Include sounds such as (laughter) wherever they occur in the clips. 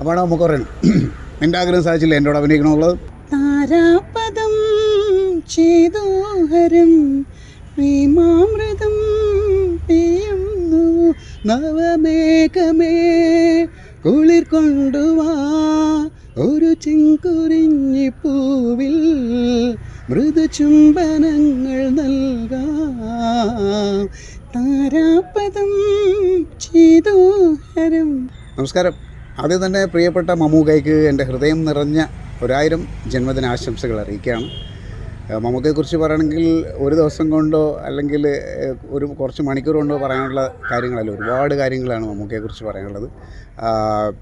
അപ്പോൾ നമുക്ക് പറയണം (clears throat) എന്റെ ആഗ്രഹം സാധിച്ചില്ല എന്റെ അഭിനയിക്കണമുള്ളത് താരാപദം ചേതോഹരം പ്രേമാമൃതം പെയ്യുന്നു. നവമേഘമേ കുളിർ കൊണ്ടുവാ ഒരു ചിങ്കുരിഞ്ഞി പൂവിൽ മൃദുചുംബനങ്ങൾ നൽകാം. താരാപദം ചേതോഹരം നമസ്കാരം. ആദ്യം തന്നെ പ്രിയപ്പെട്ട മമ്മൂക്കയ്ക്ക് എന്റെ ഹൃദയം നിറഞ്ഞ ഒരായിരം ജന്മദിനാശംസകൾ അറിയിക്കുകയാണ്. ഏഹ് മമ്മൂക്കയെക്കുറിച്ച് പറയുകയാണെങ്കിൽ ഒരു ദിവസം കൊണ്ടോ അല്ലെങ്കിൽ ഒരു കുറച്ച് മണിക്കൂർ കൊണ്ടോ പറയാനുള്ള കാര്യങ്ങളല്ല. ഒരുപാട് കാര്യങ്ങളാണ് മമ്മൂക്കയെക്കുറിച്ച് പറയാനുള്ളത്.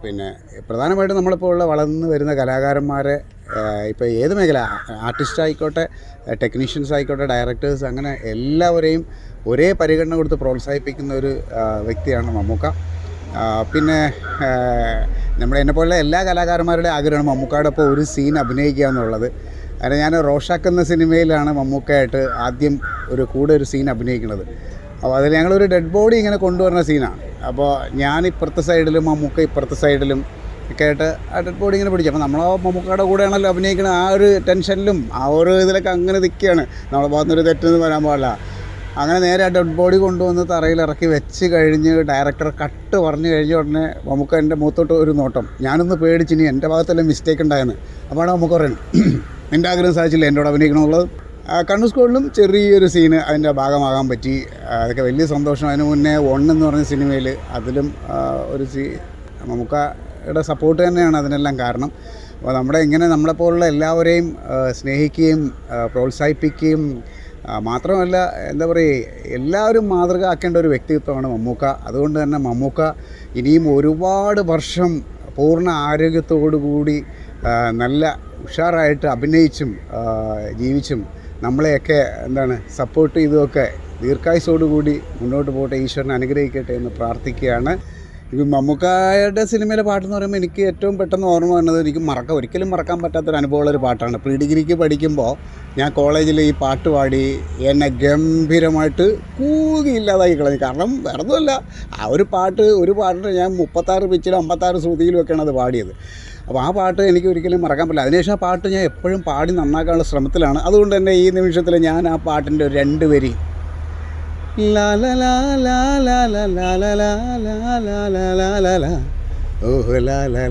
പിന്നെ പ്രധാനമായിട്ടും നമ്മളിപ്പോൾ ഉള്ള വളർന്നു വരുന്ന കലാകാരന്മാരെ ഇപ്പോൾ ഏത് മേഖല ആർട്ടിസ്റ്റ് ആയിക്കോട്ടെ ടെക്നീഷ്യൻസ് ആയിക്കോട്ടെ ഡയറക്ടേഴ്സ് അങ്ങനെ എല്ലാവരെയും ഒരേ പരിഗണന കൊടുത്ത് പ്രോത്സാഹിപ്പിക്കുന്ന ഒരു വ്യക്തിയാണ് മമ്മൂക്ക. പിന്നെ നമ്മുടെ എന്നെപ്പോലുള്ള എല്ലാ കലാകാരന്മാരുടെ ആഗ്രഹമാണ് മമ്മൂക്കയുടെ ഒപ്പം ഒരു സീൻ അഭിനയിക്കുക എന്നുള്ളത്. കാരണം ഞാൻ റോഷാക്ക് എന്ന സിനിമയിലാണ് മമ്മൂക്കയായിട്ട് ആദ്യം ഒരു കൂടെ ഒരു സീൻ അഭിനയിക്കുന്നത്. അപ്പോൾ അതിൽ ഞങ്ങളൊരു ഡെഡ് ബോഡി ഇങ്ങനെ കൊണ്ടുവരുന്ന സീനാണ് അപ്പോൾ ഞാൻ ഇപ്പുറത്തെ സൈഡിലും മമ്മൂക്ക ഇപ്പുറത്തെ സൈഡിലും ഒക്കെ ആയിട്ട് ആ ഡെഡ് ബോഡി ഇങ്ങനെ പിടിക്കും. അപ്പോൾ നമ്മളോ മമ്മൂക്കയുടെ കൂടെയാണല്ലോ അഭിനയിക്കുന്നത് ആ ഒരു ടെൻഷനിലും ആ ഒരു ഇതിലൊക്കെ അങ്ങനെ നിൽക്കുകയാണ്. നമ്മളെ ഭാഗത്തുനിന്നൊരു തെറ്റെന്ന് വരാൻ പാടില്ല. അങ്ങനെ നേരെ ഡെഡ് ബോഡി കൊണ്ടുവന്ന് തറയിൽ ഇറക്കി വെച്ച് കഴിഞ്ഞ് ഡയറക്ടർ കട്ട് പറഞ്ഞു കഴിഞ്ഞ ഉടനെ നമുക്ക് എന്റെ മൂത്തോട്ട് ഒരു നോട്ടം. ഞാനൊന്ന് പേടിച്ചിനി എന്റെ ഭാഗത്തെല്ലാം മിസ്റ്റേക്ക് ഉണ്ടായെന്ന്. അപ്പോഴാണ് നമുക്ക് പറയണം (clears throat) എന്റെ ആഗ്രഹം സാധിച്ചില്ല എന്റെ കൂടെ അഭിനയിക്കണമുള്ളത് കണ്ണൂർ സ്കൂളിലും ചെറിയൊരു സീന് അതിന്റെ ഭാഗമാകാൻ പറ്റി. അതൊക്കെ വലിയ സന്തോഷം. അതിന് മുന്നേ എന്ന് പറഞ്ഞ സിനിമയിൽ അതിലും ഒരു സീ നമുക്കയുടെ സപ്പോർട്ട് തന്നെയാണ് അതിനെല്ലാം കാരണം. അപ്പോൾ നമ്മുടെ ഇങ്ങനെ നമ്മളെപ്പോലുള്ള എല്ലാവരെയും സ്നേഹിക്കുകയും പ്രോത്സാഹിപ്പിക്കുകയും മാത്രമല്ല എന്താ പറയുക എല്ലാവരും മാതൃക ആക്കേണ്ട ഒരു വ്യക്തിത്വമാണ് മമ്മൂക്ക. അതുകൊണ്ട് തന്നെ മമ്മൂക്ക ഇനിയും ഒരുപാട് വർഷം പൂർണ ആരോഗ്യത്തോടു കൂടി നല്ല ഉഷാറായിട്ട് അഭിനയിച്ചും ജീവിച്ചും നമ്മളെയൊക്കെ എന്താണ് സപ്പോർട്ട് ചെയ്തുമൊക്കെ ദീർഘായുസോടുകൂടി മുന്നോട്ട് പോകട്ടെ ഈശ്വരനെ അനുഗ്രഹിക്കട്ടെ എന്ന് പ്രാർത്ഥിക്കുകയാണ്. ഇപ്പം മമ്മൂക്കായുടെ സിനിമയിലെ പാട്ടെന്ന് പറയുമ്പോൾ എനിക്ക് ഏറ്റവും പെട്ടെന്ന് ഓർമ്മ വന്നത് എനിക്ക് മറക്കാൻ ഒരിക്കലും മറക്കാൻ പറ്റാത്തൊരു അനുഭവമുള്ളൊരു പാട്ടാണ്. പ്രീ ഡിഗ്രിക്ക് പഠിക്കുമ്പോൾ ഞാൻ കോളേജിൽ ഈ പാട്ട് പാടി എന്നെ ഗംഭീരമായിട്ട് കൂകി ഇല്ലാതാക്കി കളഞ്ഞു കാരണം വേറൊന്നുമല്ല ആ ഒരു പാട്ട് ഒരു പാട്ടിന് ഞാൻ മുപ്പത്താറ് പിച്ചിലും അമ്പത്താറ് ശ്രുതിയിലുമൊക്കെയാണ് അത് പാടിയത് അപ്പോൾ ആ പാട്ട് എനിക്ക് ഒരിക്കലും മറക്കാൻ പറ്റില്ല അതിനുശേഷം ആ പാട്ട് ഞാൻ എപ്പോഴും പാടി നന്നാക്കാനുള്ള ശ്രമത്തിലാണ് അതുകൊണ്ട് തന്നെ ഈ നിമിഷത്തിൽ ഞാൻ ആ പാട്ടിന്റെ ഒരു രണ്ട് വരി ഓഹ് ലാ ലാ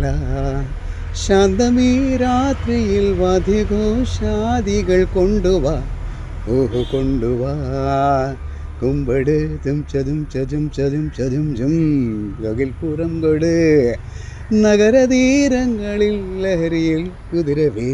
ശാന്തമീ രാത്രിയിൽ വധിഘോഷാദികൾ കൊണ്ടുവാ. ഓഹു കൊണ്ടുവാ. കുമ്പട് തും ചതും ചതും ചതും ചതും ചും. പുറം കൊട് നഗരതീരങ്ങളിൽ ലഹരിയിൽ കുതിരവേ.